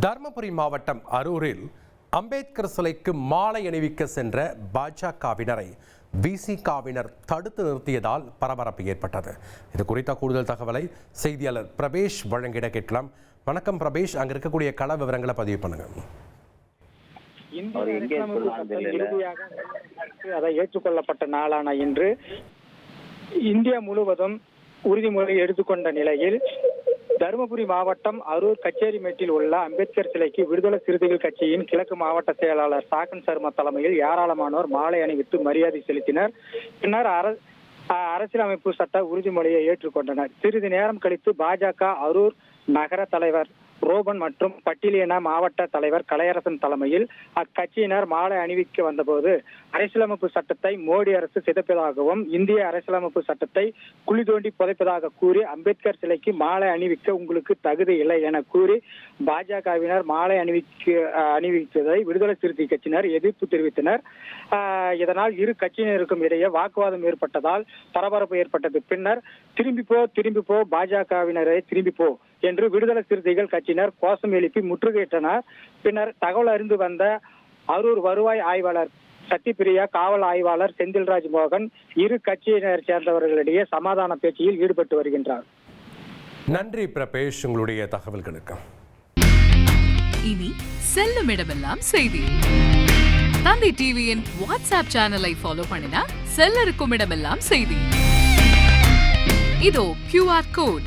தருமபுரி மாவட்டம் அரூரில் அம்பேத்கர் சிலைக்கு மாலை அணிவிக்க சென்ற பாஜகவினரை விசிகாவினர் தடுத்து நிறுத்தியதால் பரபரப்பு ஏற்பட்டது. இது குறித்த கூடுதல் தகவலை செய்தியாளர் பிரபேஷ் வழங்கிட கேட்கலாம். வணக்கம் பிரபேஷ் அங்க இருக்கக்கூடிய கள விவரங்களை பதிவு பண்ணுங்க. அதை ஏற்றுக்கொள்ளப்பட்ட நாளான இன்று இந்தியா முழுவதும் உறுதிமொழி எடுத்துக்கொண்ட நிலையில் தருமபுரி மாவட்டம் அரூர் கச்சேரிமேட்டில் உள்ள அம்பேத்கர் சிலைக்கு விடுதலை சிறுத்தைகள் கட்சியின் கிழக்கு மாவட்ட செயலாளர் சாக்கன் சர்மா தலைமையில் ஏராளமானோர் மாலை அணிவித்து மரியாதை செலுத்தினர். பின்னர் அரசியலமைப்பு சட்ட உறுதிமொழியை ஏற்றுக்கொண்டனர். சிறிது நேரம் கழித்து பாஜக அரூர் நகர தலைவர் ரோபன் மற்றும் பட்டியலின மாவட்ட தலைவர் கலையரசன் தலைமையில் அக்கட்சியினர் மாலை அணிவிக்க வந்தபோது அரசியலமைப்பு சட்டத்தை மோடி அரசு சிதைப்பதாகவும் இந்திய அரசியலமைப்பு சட்டத்தை குழி தோண்டி புதைப்பதாக கூறி அம்பேத்கர் சிலைக்கு மாலை அணிவிக்க உங்களுக்கு தகுதி இல்லை என கூறி பாஜகவினர் மாலை அணிவிக்க அணிவித்ததை விடுதலை சிறுத்தை கட்சியினர் எதிர்ப்பு தெரிவித்தனர். இதனால் இரு கட்சியினருக்கும் இடையே வாக்குவாதம் ஏற்பட்டதால் பரபரப்பு ஏற்பட்டது. பின்னர் திரும்பி போ திரும்பி போ பாஜகவினரை திரும்பி போ என்று விடுதலை சிறுத்தைகள் கட்சியினர் கோஷம் எழுப்பி முற்றுகையிட்டனர். பின்னர் தகவல் அறிந்து வந்த அரூர் வருவாய் ஆய்வாளர் சத்யபிரியா காவல் ஆய்வாளர் செந்தில்ராஜ் மோகன் இரு கட்சியினர் சேர்ந்தவர்களிடையே சமாதான பேச்சில் ஈடுபட்டு வருகின்றார். நன்றி பிரபேஷ் உங்களுடைய தகவல்களுக்கு. இனி செல்லும் இடமெல்லாம் செய்தி. தந்தி டிவியின் வாட்ஸ்அப் சேனலை ஃபாலோ பண்ணினா செல்ல இருக்கும் இடமெல்லாம் செய்தி. இதோ கியூஆர் கோட்